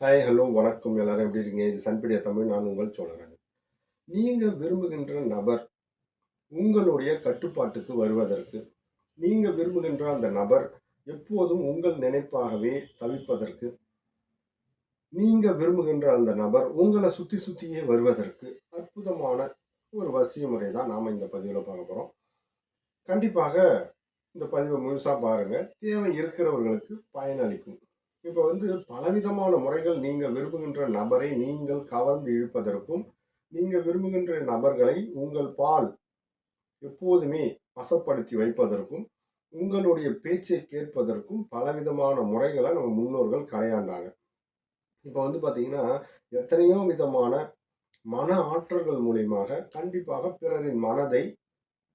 Hi hello வணக்கம். எல்லாரும் எப்படி இருக்கீங்க? இது சன்பீடியா தமிழ் நான் உங்கள் சோழரன். நீங்கள் விரும்புகின்ற நபர் உங்களுடைய கட்டுப்பாட்டுக்கு வருவதற்கு நீங்கள் விரும்புகின்ற அந்த நபர் எப்போதும் உங்கள் நினைப்பாகவே தவிப்பதற்கு நீங்கள் விரும்புகின்ற அந்த நபர் உங்களை சுற்றி சுற்றியே வருவதற்கு அற்புதமான ஒரு வசிய முறை தான் நாம் இந்த பதிவில் பார்க்க போகிறோம் கண்டிப்பாக இந்த பதிவை முழுசாக பாருங்கள் தேவை இருக்கிறவர்களுக்கு பயனளிக்கும். இப்போ வந்து பலவிதமான முறைகள் நீங்கள் விரும்புகின்ற நபரை நீங்கள் கவர்ந்து இழுப்பதற்கும் நீங்கள் விரும்புகின்ற நபர்களை உங்கள் பால் எப்போதுமே வசப்படுத்தி வைப்பதற்கும் உங்களுடைய பேச்சை கேட்பதற்கும் பலவிதமான முறைகளை நம்ம முன்னோர்கள் கையாண்டாங்க இப்போ வந்து பார்த்தீங்கன்னா எத்தனையோ விதமான மன ஆற்றல்கள் மூலியமாக கண்டிப்பாக பிறரின் மனதை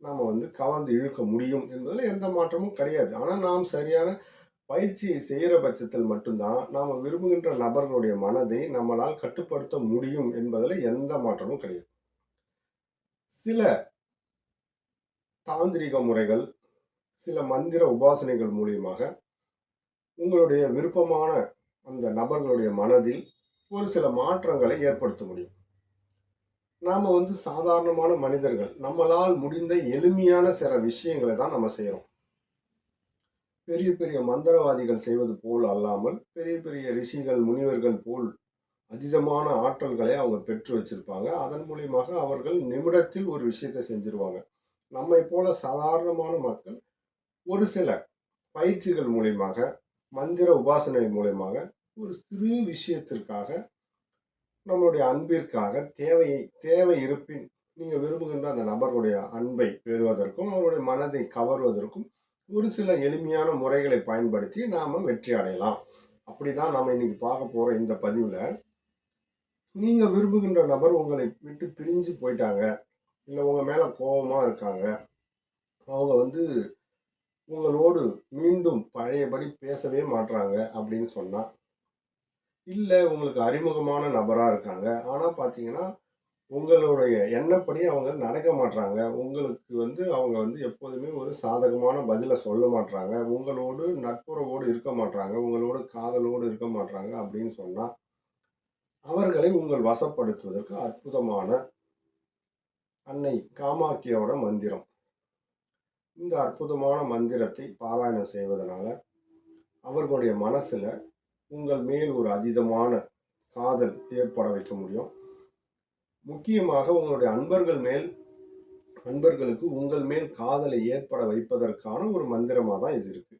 நாம் வந்து கவர்ந்து இழுக்க முடியும் என்பதில் எந்த மாற்றமும் கிடையாது. ஆனால் நாம் சரியான பயிற்சியை செய்கிற பட்சத்தில் மட்டும்தான் நாம் விரும்புகின்ற நபர்களுடைய மனதை நம்மளால் கட்டுப்படுத்த முடியும் என்பதில் எந்த மாற்றமும் கிடையாது. சில தாந்திரிக முறைகள் சில மந்திர உபாசனைகள் மூலியமாக உங்களுடைய விருப்பமான அந்த நபர்களுடைய மனதில் ஒரு சில மாற்றங்களை ஏற்படுத்த முடியும். நாம் வந்து சாதாரணமான மனிதர்கள் நம்மளால் முடிந்த எளிமையான சில விஷயங்களை தான் நம்ம செய்கிறோம் பெரிய பெரிய மந்திரவாதிகள் செய்வது போல் அல்லாமல் பெரிய பெரிய ரிஷிகள் முனிவர்கள் போல் அதீதமான ஆற்றல்களை அவங்க பெற்று வச்சிருப்பாங்க. அதன் மூலியமாக அவர்கள் நிமிடத்தில் ஒரு விஷயத்தை செஞ்சிருவாங்க. நம்மை போல சாதாரணமான மக்கள் ஒரு சில பயிற்சிகள் மூலியமாக மந்திர உபாசனை மூலியமாக ஒரு சிறு விஷயத்திற்காக நம்மளுடைய அன்பிற்காக தேவையை தேவை இருப்பின் நீங்கள் விரும்புகின்ற அந்த நபருடைய அன்பை பெறுவதற்கும் அவருடைய மனதை கவர்வதற்கும் ஒரு சில எளிமையான முறைகளை பயன்படுத்தி நாம் வெற்றி அடையலாம். அப்படி தான் நாம் இன்னைக்கு பார்க்க போகிற இந்த பதிவில். நீங்கள் விரும்புகின்ற நபர் உங்களை விட்டு பிரிஞ்சு போயிட்டாங்க. இல்லை உங்கள் மேலே கோபமாக இருக்காங்க. அவங்க வந்து உங்களோடு மீண்டும் பழையபடி பேசவே மாட்டுறாங்க அப்படின்னு சொன்னால் இல்லை உங்களுக்கு அறிமுகமான நபராக இருக்காங்க. ஆனால் பார்த்தீங்கன்னா உங்களுடைய எண்ணப்படி அவங்க நடக்க மாட்றாங்க. உங்களுக்கு வந்து அவங்க வந்து எப்போதுமே ஒரு சாதகமான பதிலை சொல்ல மாட்றாங்க. உங்களோடு நட்புறவோடு இருக்க மாட்றாங்க. உங்களோட காதலோடு இருக்க மாட்றாங்க அப்படின்னு சொன்னால் அவர்களை உங்கள் வசப்படுத்துவதற்கு அற்புதமான அன்னை காமாக்கியோட மந்திரம். இந்த அற்புதமான மந்திரத்தை பாராயணம் செய்வதனால அவர்களுடைய மனசில் உங்கள் மேல் ஒரு அதீதமான காதல் ஏற்பட வைக்க முடியும். முக்கியமாக உங்களுடைய அன்பர்கள் மேல் அன்பர்களுக்கு உங்கள் மேல் காதலை ஏற்பட வைப்பதற்கான ஒரு மந்திரமாக தான் இது இருக்கு.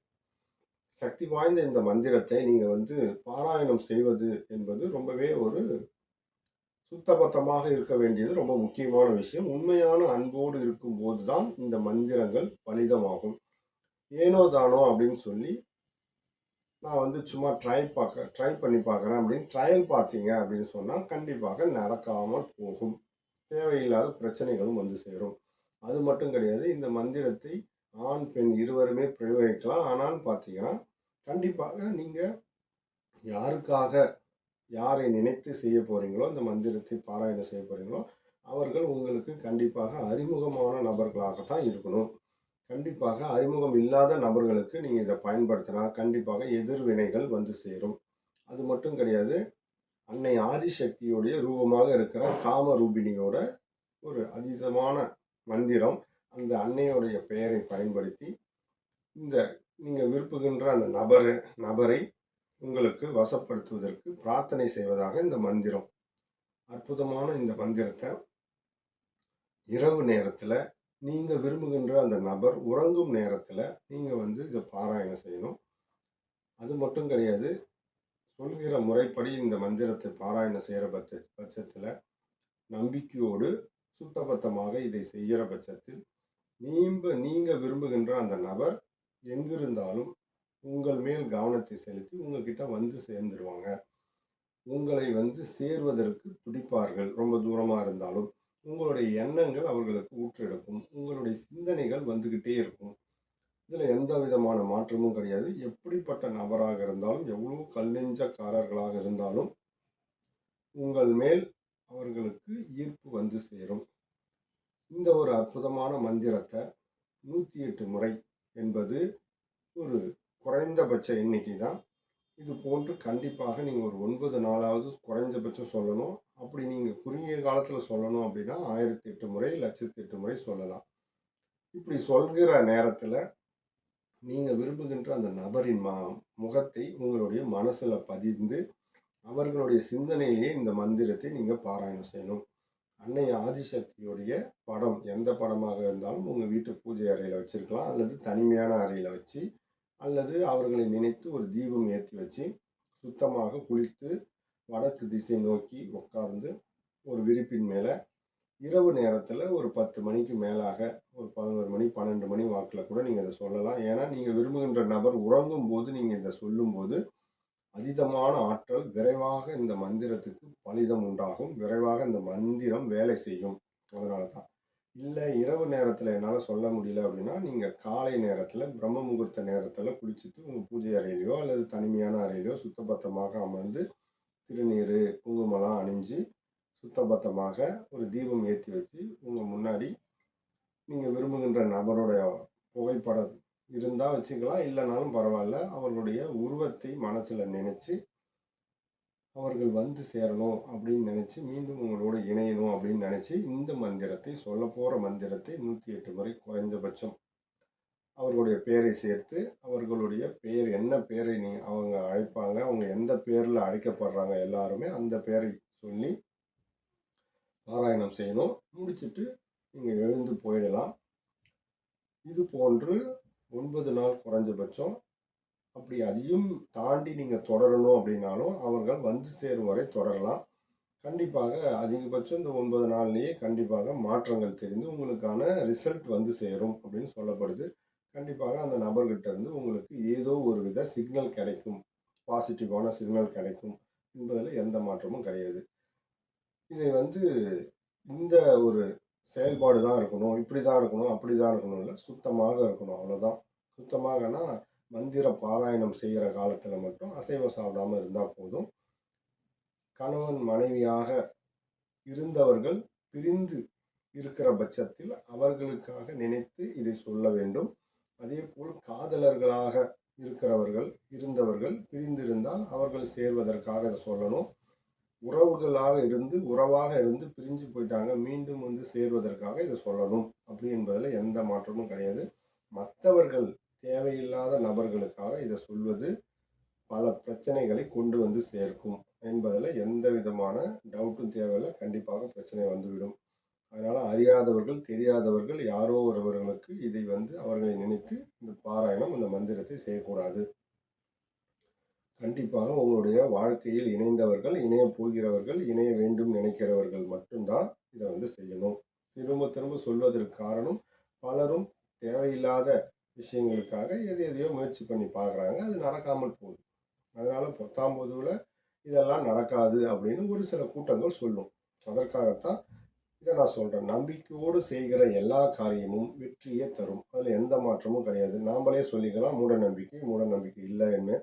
சக்தி வாய்ந்த இந்த மந்திரத்தை நீங்க வந்து பாராயணம் செய்வது என்பது ரொம்பவே ஒரு சுத்தபத்தமாக இருக்க வேண்டியது ரொம்ப முக்கியமான விஷயம். உண்மையான அன்போடு இருக்கும்போது தான் இந்த மந்திரங்கள் பலிதமாகும். ஏனோ தானோ அப்படின்னு சொல்லி நான் வந்து சும்மா ட்ரை பார்க்க ட்ரை பண்ணி பார்க்குறேன் அப்படின்னு ட்ரையல் பார்த்தீங்க அப்படின்னு சொன்னால் கண்டிப்பாக நடக்காமல் போகும். தேவையில்லாத பிரச்சனைகளும் வந்து சேரும். அது மட்டும் கிடையாது இந்த மந்திரத்தை ஆண் பெண் இருவருமே பிரயோகிக்கலாம். ஆனால் பார்த்தீங்கன்னா கண்டிப்பாக நீங்கள் யாருக்காக யாரை நினைத்து செய்ய போகிறீங்களோ இந்த மந்திரத்தை பாராயணம் செய்ய போகிறீங்களோ அவர்கள் உங்களுக்கு கண்டிப்பாக அறிமுகமான நபர்களாகத்தான் இருக்கணும். கண்டிப்பாக அறிமுகம் இல்லாத நபர்களுக்கு நீங்கள் இதை பயன்படுத்தினா கண்டிப்பாக எதிர்வினைகள் வந்து சேரும். அது மட்டும் கிடையாது அன்னை ஆதிசக்தியுடைய ரூபமாக இருக்கிற காமரூபிணியோட ஒரு அதீதமான மந்திரம் அந்த அன்னையுடைய பெயரை பயன்படுத்தி இந்த நீங்கள் விரும்புகின்ற அந்த நபர் நபரை உங்களுக்கு வசப்படுத்துவதற்கு பிரார்த்தனை செய்வதாக இந்த மந்திரம். அற்புதமான இந்த மந்திரத்தை இரவு நேரத்தில் நீங்கள் விரும்புகின்ற அந்த நபர் உறங்கும் நேரத்தில் நீங்கள் வந்து இதை பாராயணம் செய்யணும். அது மட்டும் கிடையாது சொல்கிற முறைப்படி இந்த மந்திரத்தை பாராயணம் செய்கிற பட்ச பட்சத்தில் நம்பிக்கையோடு சுத்தபத்தமாக இதை செய்கிற பட்சத்தில் நீம்ப நீங்கள் விரும்புகின்ற அந்த நபர் எங்கிருந்தாலும் உங்கள் மேல் கவனத்தை செலுத்தி உங்ககிட்ட வந்து சேர்ந்துருவாங்க. உங்களை வந்து சேர்வதற்கு துடிப்பார்கள். ரொம்ப தூரமாக இருந்தாலும் உங்களுடைய எண்ணங்கள் அவர்களுக்கு ஊற்றெடுக்கும். உங்களுடைய சிந்தனைகள் வந்துக்கிட்டே இருக்கும். இதில் எந்த விதமான மாற்றமும் கிடையாது. எப்படிப்பட்ட நபராக இருந்தாலும் எவ்வளோ கல்லெஞ்சக்காரர்களாக இருந்தாலும் உங்கள் மேல் அவர்களுக்கு ஈர்ப்பு வந்து சேரும். இந்த ஒரு அற்புதமான மந்திரத்தை நூற்றி எட்டு முறை என்பது ஒரு குறைந்தபட்ச எண்ணிக்கை தான் இது போன்று கண்டிப்பாக நீங்கள் ஒரு ஒன்பது நாளாவது குறைஞ்சபட்சம் சொல்லணும். அப்படி நீங்கள் குறுகிய காலத்தில் சொல்லணும் அப்படின்னா ஆயிரத்தி எட்டு முறை லட்சத்தி எட்டு முறை சொல்லலாம். இப்படி சொல்கிற நேரத்தில் நீங்கள் விரும்புகின்ற அந்த நபரின் ம முகத்தை உங்களுடைய மனசில் பதிந்து அவர்களுடைய சிந்தனையிலேயே இந்த மந்திரத்தை நீங்கள் பாராயணம் செய்யணும். அன்னை ஆதிசக்தியுடைய படம் எந்த படமாக இருந்தாலும் உங்கள் வீட்டு பூஜை அறையில் வச்சுருக்கலாம். அல்லது தனிமையான அறையில் வச்சு அல்லது அவர்களை நினைத்து ஒரு தீபம் ஏற்றி வச்சு சுத்தமாக குளித்து வடக்கு திசை நோக்கி உட்கார்ந்து ஒரு விரிப்பின் மேலே இரவு நேரத்தில் ஒரு பத்து மணிக்கு மேலாக ஒரு பதினோரு மணி பன்னெண்டு மணி வாக்கில் கூட நீங்கள் இதை சொல்லலாம். ஏன்னா நீங்கள் விரும்புகின்ற நபர் உறங்கும் போது நீங்கள் இதை சொல்லும்போது அதீதமான ஆற்றல் விரைவாக இந்த மந்திரத்துக்கு பலிதம் உண்டாகும் விரைவாக இந்த மந்திரம் வேலை செய்யும். அதனால தான் இல்லை இரவு நேரத்தில் என்னால் சொல்ல முடியல அப்படின்னா நீங்கள் காலை நேரத்தில் பிரம்ம முகூர்த்த நேரத்தில் குளிச்சுட்டு உங்கள் பூஜை அறையிலையோ அல்லது தனிமையான அறையிலையோ சுத்தபத்தமாக அமர்ந்து திருநீர் குங்குமலாம் அணிஞ்சு சுத்தபத்தமாக ஒரு தீபம் ஏற்றி வச்சு உங்கள் முன்னாடி நீங்கள் விரும்புகின்ற நபருடைய புகைப்படம் இருந்தால் வச்சுக்கலாம். இல்லைனாலும் பரவாயில்ல. அவர்களுடைய உருவத்தை மனசில் நினச்சி அவர்கள் வந்து சேரணும் அப்படின்னு நினச்சி மீண்டும் உங்களோட இணையணும் அப்படின்னு நினச்சி இந்த மந்திரத்தை சொல்ல போகிற மந்திரத்தை நூற்றி எட்டு முறை குறைந்தபட்சம் அவர்களுடைய பெயரை சேர்த்து அவர்களுடைய பெயர் என்ன பெயரை நீ அவங்க அழைப்பாங்க அவங்க எந்த பேரில் அழைக்கப்படுறாங்க எல்லாருமே அந்த பெயரை சொல்லி பாராயணம் செய்யணும். முடிச்சுட்டு நீங்கள் எழுந்து போயிடலாம். இது போன்று ஒன்பது நாள் குறைஞ்சபட்சம் அப்படி அதையும் தாண்டி நீங்கள் தொடரணும் அப்படின்னாலும் அவர்கள் வந்து சேரும் வரை தொடரலாம். கண்டிப்பாக அதிகபட்சம் இந்த ஒன்பது நாள்லேயே கண்டிப்பாக மாற்றங்கள் தெரிந்து உங்களுக்கான ரிசல்ட் வந்து சேரும் அப்படின்னு சொல்லப்படுது. கண்டிப்பாக அந்த நபர்கிட்ட இருந்து உங்களுக்கு ஏதோ ஒரு வித சிக்னல் கிடைக்கும். பாசிட்டிவான சிக்னல் கிடைக்கும் என்பதில் எந்த மாற்றமும் கிடையாது. இதை வந்து இந்த ஒரு செயல்பாடு தான் இருக்கணும் இப்படி தான் இருக்கணும் அப்படி தான் இருக்கணும் இல்லை சுத்தமாக இருக்கணும் அவ்வளோதான் சுத்தமாகனா மந்திர பாராயணம் செய்கிற காலத்தில் மட்டும் அசைவம் சாப்பிடாமல் இருந்தால் போதும். கணவன் மனைவியாக இருந்தவர்கள் பிரிந்து இருக்கிற பட்சத்தில் அவர்களுக்காக நினைத்து இதை சொல்ல வேண்டும். அதே போல் காதலர்களாக இருக்கிறவர்கள் இருந்தவர்கள் பிரிந்திருந்தால் அவர்கள் சேர்வதற்காக இதை சொல்லணும். உறவுகளாக இருந்து உறவாக இருந்து பிரிஞ்சு போயிட்டாங்க மீண்டும் வந்து சேர்வதற்காக இதை சொல்லணும். அப்படி என்பதில் எந்த மாற்றமும் கிடையாது. மற்றவர்கள் தேவையில்லாத நபர்களுக்காக இதை சொல்வது பல பிரச்சனைகளை கொண்டு வந்து சேர்க்கும் என்பதில் எந்த விதமான டவுட்டும் தேவையில்லை. கண்டிப்பாக பிரச்சனை வந்துவிடும். அதனால் அறியாதவர்கள் தெரியாதவர்கள் யாரோ ஒருவர்களுக்கு இதை வந்து அவர்களை நினைத்து இந்த பாராயணம் இந்த மந்திரத்தை செய்யக்கூடாது. கண்டிப்பாக உங்களுடைய வாழ்க்கையில் இணைந்தவர்கள் இணைய போகிறவர்கள் இணைய வேண்டும் நினைக்கிறவர்கள் மட்டும்தான் இதை வந்து செய்யணும். திரும்ப திரும்ப சொல்வதற்கு காரணம் பலரும் தேவையில்லாத விஷயங்களுக்காக எது எதையோ முயற்சி பண்ணி பார்க்குறாங்க. அது நடக்காமல் போகுது. அதனால் பத்தாம் பொதுவில் இதெல்லாம் நடக்காது அப்படின்னு ஒரு சில கூட்டங்கள் சொல்லும். அதற்காகத்தான் இதை நான் சொல்கிறேன் நம்பிக்கையோடு செய்கிற எல்லா காரியமும் வெற்றியே தரும். அதில் எந்த மாற்றமும் கிடையாது. நாம்ளே சொல்லிக்கலாம் மூட நம்பிக்கை மூட நம்பிக்கை இல்லைன்னு.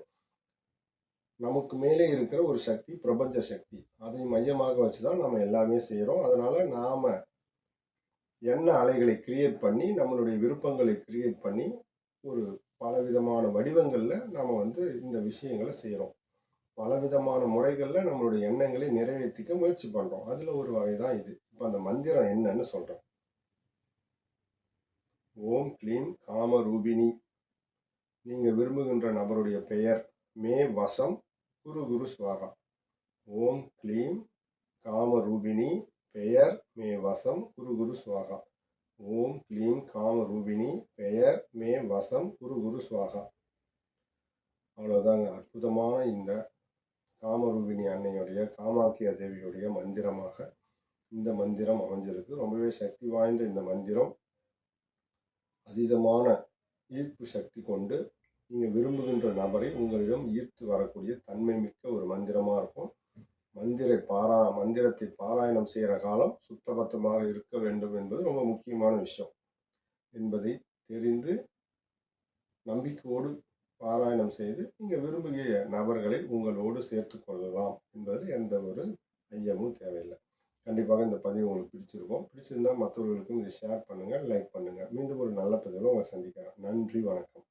நமக்கு மேலே இருக்கிற ஒரு சக்தி பிரபஞ்ச சக்தி. அதை மையமாக வச்சு தான் நம்ம எல்லாமே செய்கிறோம் அதனால் நாம் எண்ண அலைகளை கிரியேட் பண்ணி நம்மளுடைய விருப்பங்களை கிரியேட் பண்ணி ஒரு பலவிதமான வடிவங்களில் நாம் வந்து இந்த விஷயங்களை செய்கிறோம் பலவிதமான முறைகளில் நம்மளுடைய எண்ணங்களை நிறைவேற்றிக்க முயற்சி பண்ணுறோம் அதில் ஒரு வகை தான் இது. இப்போ அந்த மந்திரம் என்னன்னு சொல்கிறேன் ஓம் க்ளீம் காமரூபிணி நீங்கள் விரும்புகின்ற நபருடைய பெயர் மே வசம் குரு குரு சுவாகா. ஓம் க்ளீம் காமரூபிணி பெயர் மே வசம் குரு குரு சுவாகா. ஓம் க்ளீம் காமரூபிணி பெயர் மே வசம் குரு குரு சுவாகா. அவ்வளோதாங்க அற்புதமான இந்த காமரூபிணி அன்னையுடைய காமாக்கியா தேவியுடைய மந்திரமாக இந்த மந்திரம் அமைஞ்சிருக்கு. ரொம்பவே சக்தி வாய்ந்த இந்த மந்திரம். அதீதமான ஈர்ப்பு சக்தி கொண்டு நீங்கள் விரும்புகின்ற நபரை உங்களிடம் ஈர்த்து வரக்கூடிய தன்மை மிக்க ஒரு மந்திரமாக இருக்கும். மந்திரை பாரா மந்திரத்தை பாராயணம் செய்கிற காலம் சுத்தபத்தமாக இருக்க வேண்டும் என்பது ரொம்ப முக்கியமான விஷயம் என்பதை தெரிந்து நம்பிக்கையோடு பாராயணம் செய்து நீங்கள் விரும்புகிற நபர்களை உங்களோடு சேர்த்து கொள்ளலாம் என்பதில் எந்த ஒரு ஐயமும் தேவையில்லை. கண்டிப்பாக இந்த பதிவு உங்களுக்கு பிடிச்சிருக்கும். பிடிச்சிருந்தால் மற்றவர்களுக்கும் இதை ஷேர் பண்ணுங்கள் லைக் பண்ணுங்கள் மீண்டும் ஒரு நல்ல பதிவில் உங்களை சந்திக்கிறேன். நன்றி வணக்கம்.